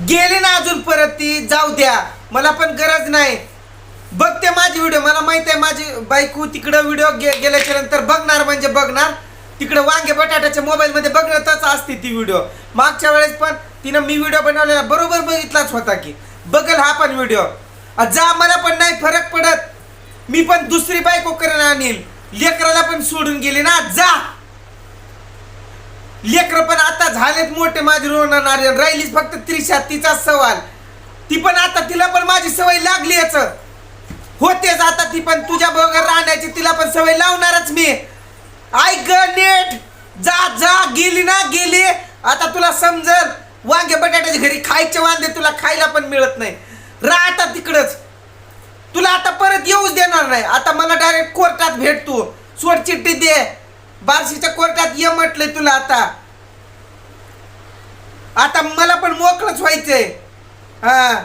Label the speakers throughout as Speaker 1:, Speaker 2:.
Speaker 1: गेले ना अजून परत ती जाऊ द्या. मला पण गरज नाही. बघते माझी व्हिडिओ मला माहीत आहे माझी बायको तिकडं व्हिडिओ गे गेल्याच्यानंतर बघणार म्हणजे बघणार. तिकडं वांगे बटाट्याच्या मोबाईलमध्ये बघण्यातच असते ती व्हिडिओ मागच्या वेळेस पण तिनं मी व्हिडिओ बनवलेला बरोबर बघितलाच होता की. बघल हा पण व्हिडिओ जा मला पण नाही फरक पडत. मी पण दुसरी बायको करेन आणील. लेकराला पण सोडून गेली ना. जा! लेकर पण आता झालेत मोठे माझे रोना नारायण राहिलीच फक्त त्रिशा तिचा सवाल. ती पण आता तिला पण माझी सवय लागली याच. होतेच आता ती पण तुझ्या बरोबर राहण्याची तिला पण सवय लावणारच मी. ऐक नेट. जा जा गेली ना गेली. आता तुला समजल वांगे बटाट्याच्या घरी खायचे वांदे तुला खायला पण मिळत नाही. राह आता तिकडच. तुला आता परत येऊच देणार नाही. आता मला डायरेक्ट कोर्टात भेट तू. सोडचिठ्ठी दे. बार्शीच्या कोर्टात ये म्हटलंय तुला आता. आता मला पण मोकळच व्हायचंय. हा.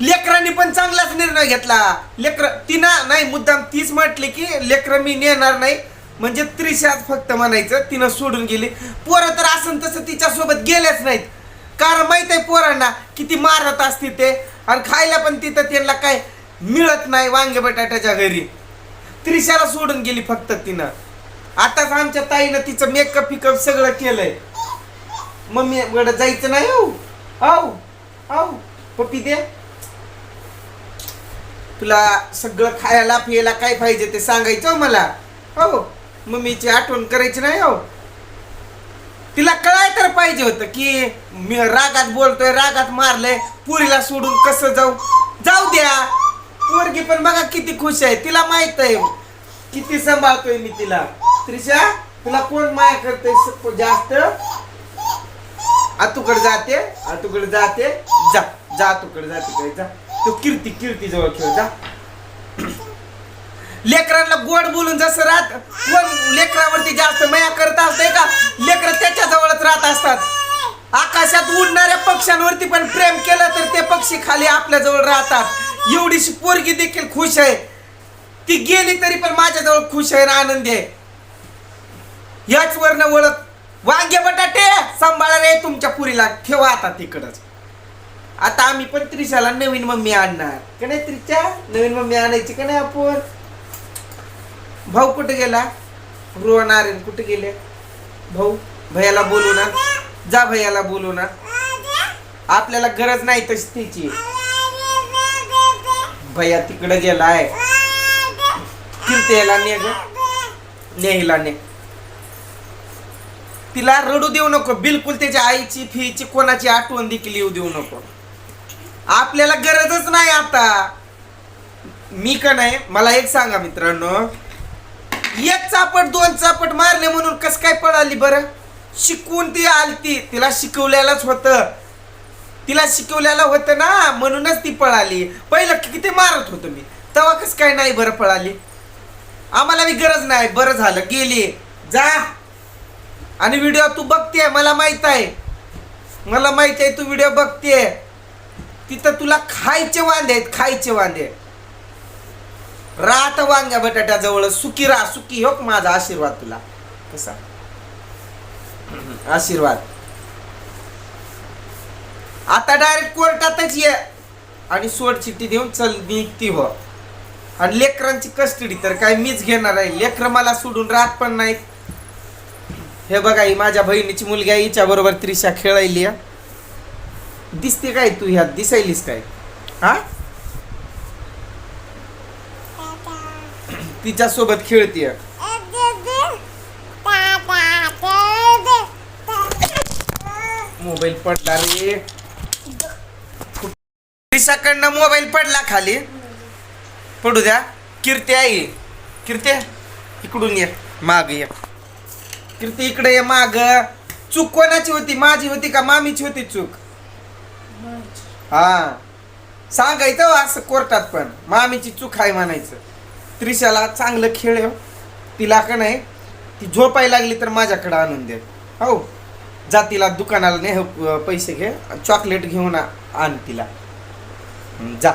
Speaker 1: लेकरांनी पण चांगलाच निर्णय घेतला. लेकर तिनं नाही मुद्दाम तीच म्हटली की लेकर मी नेणार नाही. म्हणजे त्रिशाच फक्त म्हणायचं तिनं सोडून गेली. पोरं तर असं तसं तिच्यासोबत गेल्याच नाहीत. कारण माहीत आहे पोरांना किती मारत असते ते. आणि खायला पण तिथं त्यांना काय मिळत नाही वांगे बटाट्याच्या घरी. त्रिशाला सोडून गेली फक्त तिनं. आताच आमच्या ताईनं तिचं मेकअप पिकअप सगळं केलंय. मम्मी कडे जायचं नाही हो. आऊ आऊ पप्पी दे. तुला सगळं खायला पियला काय पाहिजे ते सांगायचं हो मला. हो. मम्मीची आठवण करायची नाही हो. तिला कळाय तर पाहिजे होतं की मी रागात बोलतोय रागात मारलंय. पुरीला सोडून कसं जाऊ? जाऊ द्या. पोरगी पण बघा किती खुश आहे. तिला माहीत आहे. किती सांभाळतोय मी तिला. त्रिशा तुला कोण माया करते जास्त? आतूकडे जाते आतूकडे जाते जा जा तुकडे जाते काय जा. तू कीर्ती कीर्ती जवळ खेळ जा. लेकरांना गोड बोलून जसं राहत कोण लेकरावरती जास्त माया करत असते का? लेकर त्याच्या जवळच राहत असतात. आकाशात उडणाऱ्या पक्ष्यांवरती पण प्रेम केलं तर ते पक्षी खाली आपल्या जवळ राहतात. एवढीशी पोरगी देखील खुश आहे. ती गेली तरी पण माझ्याजवळ खुश आहे आणि आनंदी आहे. याच वरनं ओळख वांगे बटाटे सांभाळा रे तुमच्या पुरीला. ठेवा आता तिकडच. आता आम्ही पण त्रिशाला नवीन मम्मी आणणार. का नाही त्रिशा? नवीन मम्मी आणायची का नाही आपण? भाऊ कुठे गेला? रोहन आर्यन कुठे गेले? भाऊ भैयाला बोलू ना. जा भैयाला बोलू ना. आपल्याला गरज नाही तशी तिची. भैया तिकडे गेलाय. याला ने ग. नेहीला ने. तिला रडू देऊ नको. बिलकुल त्याच्या आईची फीची कोणाची आठवण देखील येऊ देऊ नको. आपल्याला गरजच नाही आता. मी का नाही? मला एक सांगा मित्रांनो. एक चापट दोन चापट मारले म्हणून कस काय पळाली बरं? शिकवून ती आलती. तिला शिकवलेलंच होतं. तिला शिकवलेलं होतं ना म्हणूनच ती पळाली. पहिलं किती मारत होतो मी. तेव्हा कस काय नाही बरं पळाली? आम्हाला बी गरज नाही. बरं झालं. गेली. जा. आणि व्हिडिओ तू बघते मला माहीत आहे. मला माहीत आहे तू व्हिडिओ बघते तिथं तुला खायचे वांदे आहेत खायचे वांदे राहत वांग्या बटाट्याजवळ सुखी राह सुखी हो माझा आशीर्वाद तुला. कसा? आशीर्वाद. आता डायरेक्ट कोर्टातच ये आणि सोड चिठ्ठी देऊन चल निघती हो. आणि लेकरांची कस्टडी तर काय मीच घेणार आहे. लेकर मला सोडून राहत पण नाहीत. हे बघा ही माझ्या बहिणीची मुलगी आहे हिच्या बरोबर त्रिशा खेळायली आहे. दिसते काय तू ह्यात? दिसायलीस काय? हा? तिच्या सोबत खेळतीय मोबाईल पडला रे. त्रिशाकडनं मोबाईल पडला खाली. पडू द्या. कीर्ती आई कीर्ती इकडून ये. माग ये. कीर्ती इकडे ये माग. चूक कोणाची होती? माझी होती का मामीची होती चूक? हा. सांगायचं हो असं कोर्टात पण. मामीची चूक आहे म्हणायचं. त्रिशाला चांगलं खेळ हो. तिला का नाही? ती झोपायला लागली तर माझ्याकडे आणून दे. हो. जा तिला दुकानाला नेह पैसे घे. चॉकलेट घेऊन आ- आण तिला. जा.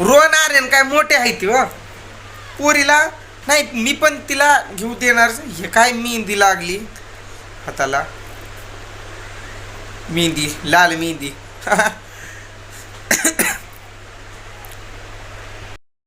Speaker 1: रोन आर्यन काय मोठे आहे ती हो. वा पोरीला नाही मी पण तिला घेऊ देणार. हे काय मेहंदी लागली? हाताला. मेहंदी लाल मेहंदी.